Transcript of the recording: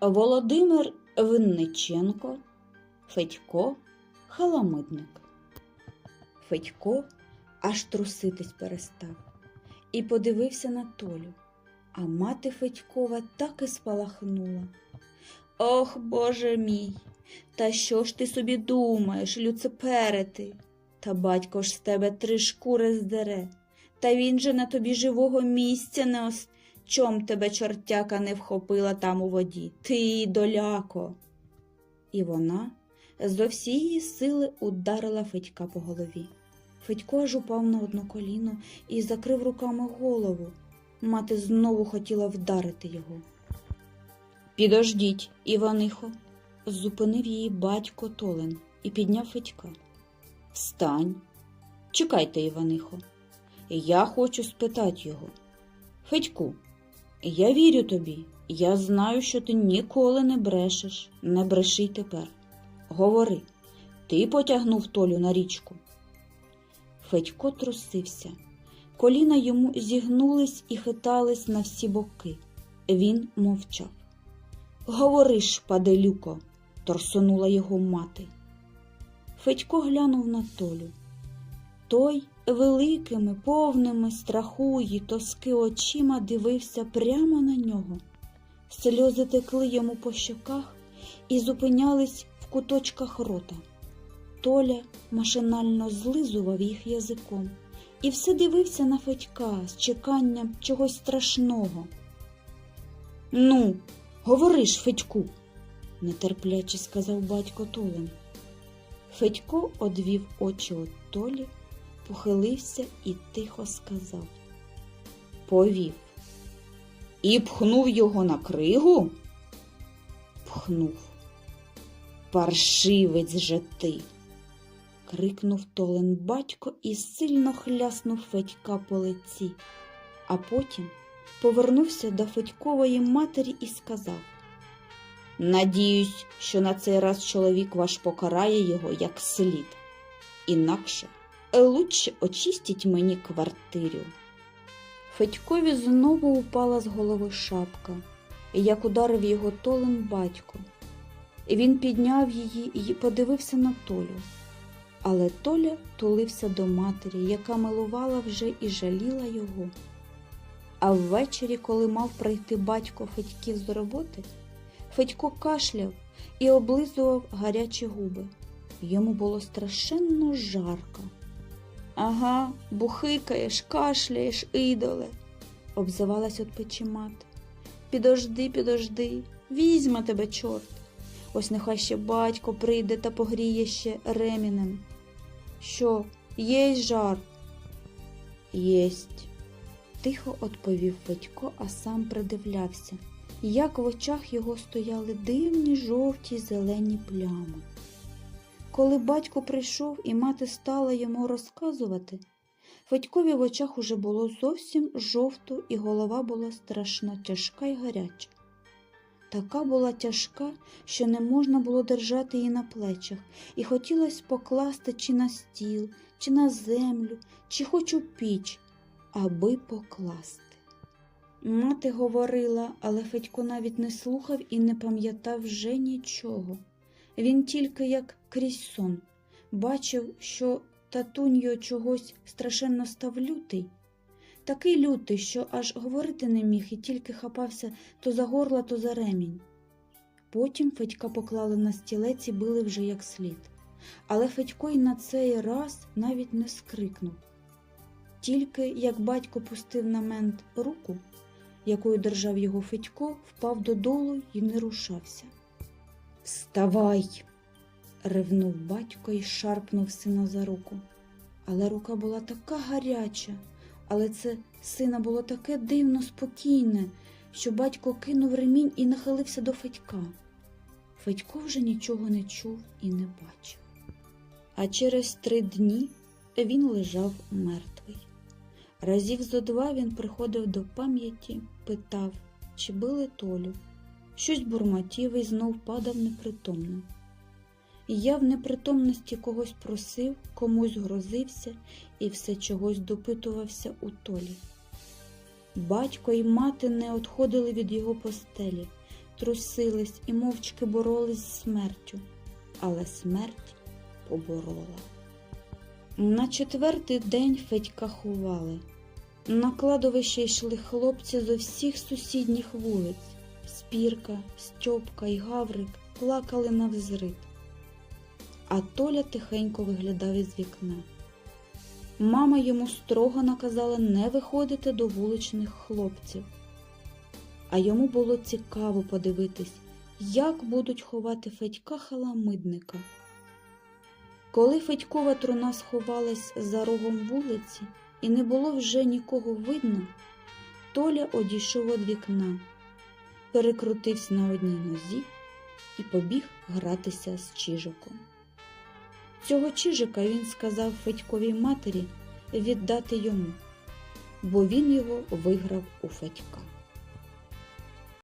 Володимир Винниченко, Федько Халамидник. Федько аж труситись перестав і подивився на Толю, а мати Федькова так і спалахнула. Ох, Боже мій, та що ж ти собі думаєш, люцеперети? Та батько ж з тебе три шкури здере, та він же на тобі живого місця не ос... Чом тебе чортяка не вхопила там у воді? Ти, доляко. І вона зо всієї сили ударила Федька по голові. Федько аж упав на одно коліно і закрив руками голову. Мати знову хотіла вдарити його. Підождіть, Іванихо, зупинив її батько Толен і підняв Федька. Встань. Чекайте, Іванихо. Я хочу спитати його. Федьку, я вірю тобі. Я знаю, що ти ніколи не брешеш. Не бреши й тепер. Говори, ти потягнув Толю на річку. Федько трусився. Коліна йому зігнулись і хитались на всі боки. Він мовчав. Говориш, паделюко, торсонула його мати. Федько глянув на Толю. Той великими, повними страху й тоски очима дивився прямо на нього. Сльози текли йому по щоках і зупинялись в куточках рота. Толя машинально злизував їх язиком і все дивився на Федька з чеканням чогось страшного. Ну, говориш, Федьку, нетерпляче сказав батько Толен. Федько одвів очі від Толі, похилився і тихо сказав Повів. І пхнув його на кригу? Пхнув. Паршивець же ти. крикнув Толен батько і сильно хляснув Федька по лиці, а потім повернувся до Федькової матері і сказав Надіюсь, що на цей раз чоловік ваш покарає його як слід. Інакше лучше очистіть мені квартирю. Федькові знову упала з голови шапка, як ударив його толен батько. Він підняв її і подивився на Толю. Але Толя тулився до матері, яка милувала вже і жаліла його. А ввечері, коли мав прийти батько Федьків з роботи, Федько кашляв і облизував гарячі губи. Йому було страшенно жарко. Ага, бухикаєш, кашляєш, ідоле, обзивалась от печі мати. Підожди, підожди, візьме тебе чорт. Ось нехай ще батько прийде та погріє ще ремінем. Що, єсть жар? Єсть, тихо відповів Федько, а сам придивлявся, як в очах його стояли дивні жовті зелені плями. Коли батько прийшов і мати стала йому розказувати, Федькові в очах уже було зовсім жовто, і голова була страшно тяжка й гаряча. Така була тяжка, що не можна було держати її на плечах, і хотілося покласти чи на стіл, чи на землю, чи хоч у піч, аби покласти. Мати говорила, але Федько навіть не слухав і не пам'ятав вже нічого. Він тільки як крізь сон бачив, що татунь його чогось страшенно став лютий, такий лютий, що аж говорити не міг і тільки хапався то за горло, то за ремінь. Потім Федька поклали на стілець і били вже як слід. Але Федько й на цей раз навіть не скрикнув. Тільки як батько пустив на мент руку, якою держав його Федько, впав додолу і не рушався. Вставай, ревнув батько і шарпнув сина за руку. Але рука була така гаряча, але це сина було таке дивно спокійне, що батько кинув ремінь і нахилився до Федька. Федько вже нічого не чув і не бачив. А через три дні він лежав мертвий. Разів зо два він приходив до пам'яті, питав, чи били Толю. Щось бурмотів і знов падав непритомним. І я в непритомності когось просив, комусь грозився і все чогось допитувався у Толі. Батько і мати не одходили від його постелі, трусились і мовчки боролись з смертю, але смерть поборола. На четвертий день Федька ховали. На кладовище йшли хлопці з усіх сусідніх вулиць. Спірка, Стьопка і Гаврик плакали навзрид. А Толя тихенько виглядав із вікна. Мама йому строго наказала не виходити до вуличних хлопців. А йому було цікаво подивитись, як будуть ховати Федька халамидника. Коли Федькова труна сховалась за рогом вулиці і не було вже нікого видно, Толя одійшов від вікна, перекрутився на одній нозі і побіг гратися з чижиком. Цього чижика він сказав Федьковій матері віддати йому, бо він його виграв у Федька.